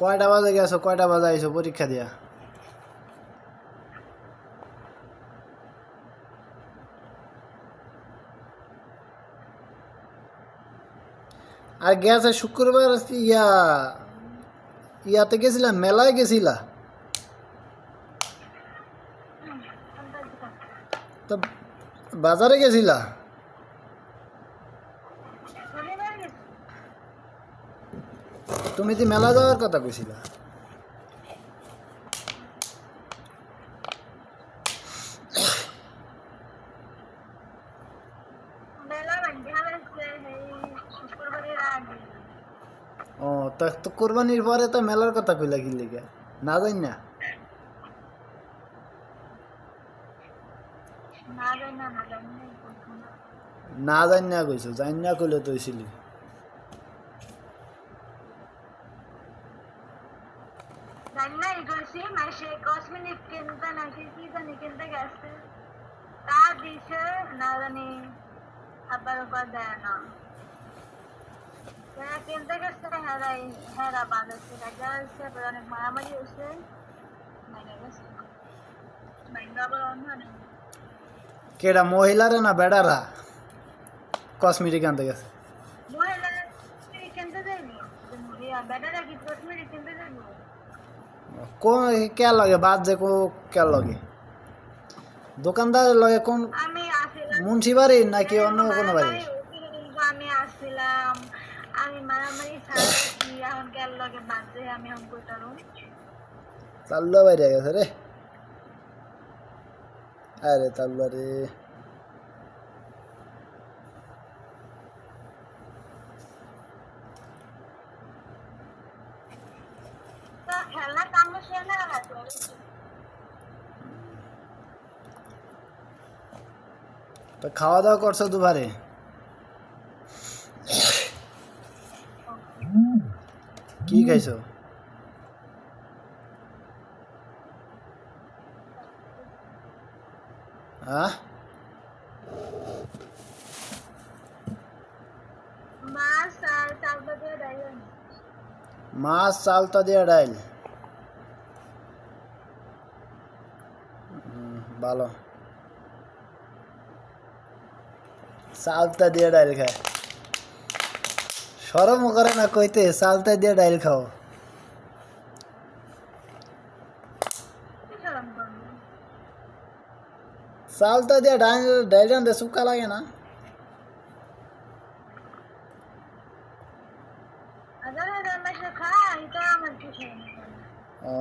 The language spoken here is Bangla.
কয়টা বাজে গেছো, কয়টা বাজে আইছো পরীক্ষা দিয়া? আর গেছে শুক্রবার, ইয়া, ইয়াতে গেছিলাম মেলায় গেছিলা? তো বাজারে গেছিলা? তুমি তো মেলা যাওয়ার কথা কইছিলা। ও তা তো কোরবানির পরে তো মেলার কথা কইলা কি লিগে? না জানি না। না জানি না কইছো জানি না কইলে তো জানি আবার ওপর দেয় না যারা কিনতে গেছে হেরাই হেরা বাঁধাচ্ছে রাজা হয়েছে আবার অনেক মারামারি হয়েছে মাইনে গেছে মাইনে আবার অন্য নেই কেডা মহিলারা না বেড়ারা কসমেটিক আনতে গেছে মহিলা কিনতে যায়নি বেটারা কি কসমেটিক কিনতে যায়নি কোন কে লাগে বাদ যে কো কে লাগে। দোকানদার লগে কোন আমি আসিলাম। মুন্সিবাড়ি নাকি অন্য কোনো বাড়ি? মারামারি আমি আসছিলাম আমি মারামারি ছাড়ছি এখন গেল লগে বাজে আমি এখন কইতারুম তাল্লা বাইরে গেছে রে। আরে তাল্লা রে। তো খাওয়া দাওয়া করছ দুবারে? কি খাইছো? হ্যাঁ মাছ চালটা দিয়ে ডাইল। ভালো। চালতা দিয়ে ডাইল খায় সরম করে না কইতে চালতা দিয়ে ডাইল খাও। চালতা দিয়ে ডাইল ডাইল রান্ধে শুকা লাগে না। ও।